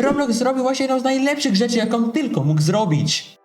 Roblox zrobił właśnie jedną z najlepszych rzeczy, jaką tylko mógł zrobić.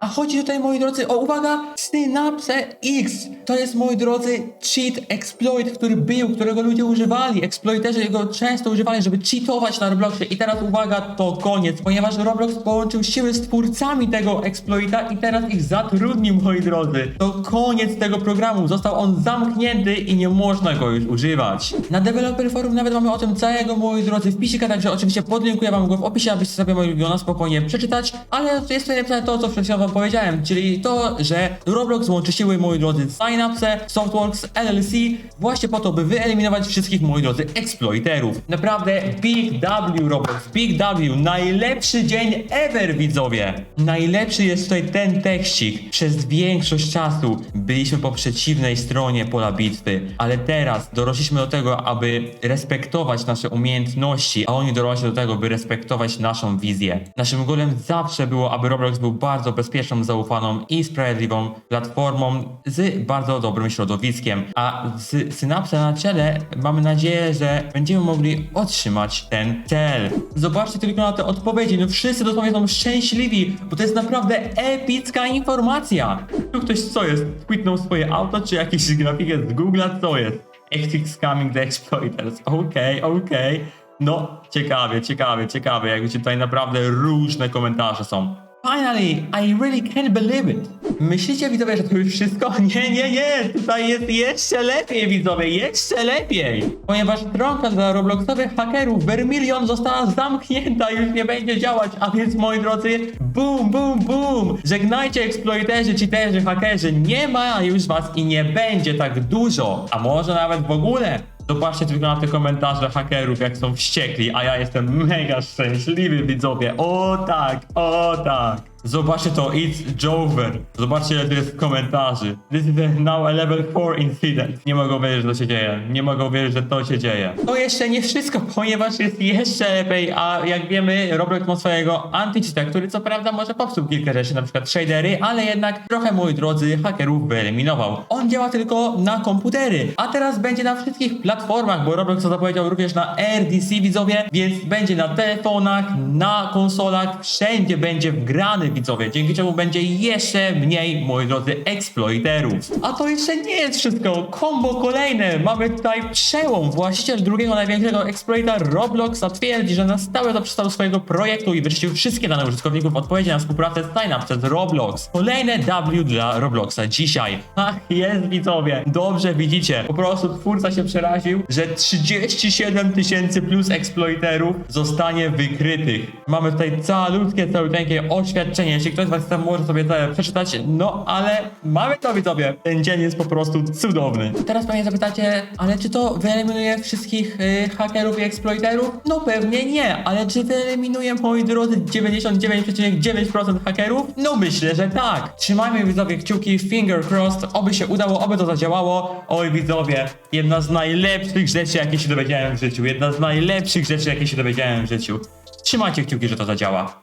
A chodzi tutaj, moi drodzy, o uwaga, Synapse X. To jest, moi drodzy, cheat exploit, który był, którego ludzie używali. Exploiterzy go często używali, żeby cheatować na Robloxie. I teraz uwaga, to koniec, ponieważ Roblox połączył siły z twórcami tego exploita i teraz ich zatrudnił, moi drodzy. To koniec tego programu. Został on zamknięty i nie można go już używać. Na Developer Forum nawet mamy o tym całego, moi drodzy, wpisika, także oczywiście podlinkuję wam go w opisie, abyście sobie mogli go na spokojnie przeczytać. Ale jest tutaj napisane to, co chwilą wam powiedziałem, czyli to, że Roblox łączy siły, moi drodzy, Synapse, Softworks, LLC, właśnie po to, by wyeliminować wszystkich, moi drodzy, exploiterów. Naprawdę Big W Roblox, Big W, najlepszy dzień ever, widzowie. Najlepszy jest tutaj ten tekścik. Przez większość czasu byliśmy po przeciwnej stronie pola bitwy, ale teraz dorośliśmy do tego, aby respektować nasze umiejętności, a oni dorośli do tego, by respektować naszą wizję. Naszym golem zawsze było, aby Roblox był bardzo bezpieczną, zaufaną i sprawiedliwą platformą z bardzo dobrym środowiskiem, a z Synapse na czele mamy nadzieję, że będziemy mogli otrzymać ten cel. Zobaczcie tylko na te odpowiedzi, no wszyscy dosłownie są szczęśliwi, bo to jest naprawdę epicka informacja. Tu ktoś co jest? Tweetnął swoje auto, czy jakiś grafikę z Google'a, co jest? Ethics coming the exploiters. Okej, okej. No, ciekawie, ciekawie, ciekawie. Jak widzicie, tutaj naprawdę różne komentarze są. Finally, I really can't believe it. Myślicie widzowie, że to już wszystko? Nie, nie, nie. Tutaj jest jeszcze lepiej widzowie, jeszcze lepiej. Ponieważ stronka dla Robloxowych hakerów Vermilion została zamknięta już nie będzie działać. A więc moi drodzy, boom, boom, boom. Żegnajcie eksploiterzy, cheaterzy, hakerzy. Nie ma już was i nie będzie tak dużo. A może nawet w ogóle. Zobaczcie tylko na te komentarze hakerów, jak są wściekli, a ja jestem mega szczęśliwy, widzowie. O tak, o tak. Zobaczcie to, it's Jover. Zobaczcie, ile tu jest komentarzy. This is a now a level 4 incident. Nie mogą wierzyć, że to się dzieje. Nie mogą wierzyć, że to się dzieje. To jeszcze nie wszystko, ponieważ jest jeszcze lepiej, a jak wiemy, Roblox ma swojego anti-cheata, który co prawda może popsuł kilka rzeczy, na przykład shadery, ale jednak trochę, moi drodzy, hakerów wyeliminował. On działa tylko na komputery, a teraz będzie na wszystkich platformach, bo Roblox to zapowiedział również na RDC, widzowie, więc będzie na telefonach, na konsolach, wszędzie będzie wgrany, widzowie, dzięki czemu będzie jeszcze mniej, moi drodzy, exploiterów. A to jeszcze nie jest wszystko, kombo kolejne, mamy tutaj przełom, właściciel drugiego największego exploita Robloxa twierdzi, że na stałe zaprzestał swojego projektu i wyczyścił wszystkie dane użytkowników w odpowiedzi na współpracę z Sign Up przez Roblox. Kolejne W dla Robloxa dzisiaj. Ach, jest widzowie, dobrze widzicie, po prostu twórca się przeraził, że 37 tysięcy plus exploiterów zostanie wykrytych. Mamy tutaj calutkie, caluteńkie oświadczenie, jeśli ktoś z was może sobie to przeczytać, no ale mamy to widzowie, ten dzień jest po prostu cudowny. Teraz pewnie zapytacie, ale czy to wyeliminuje wszystkich y, hakerów i exploiterów? No pewnie nie, ale czy wyeliminuje, moi drodzy, 99,9% hakerów? No myślę, że tak. Trzymajmy widzowie kciuki, finger crossed, oby się udało, oby to zadziałało. Oj widzowie, jedna z najlepszych rzeczy, jakie się dowiedziałem w życiu, jedna z najlepszych rzeczy, jakie się dowiedziałem w życiu. Trzymajcie kciuki, że to zadziała.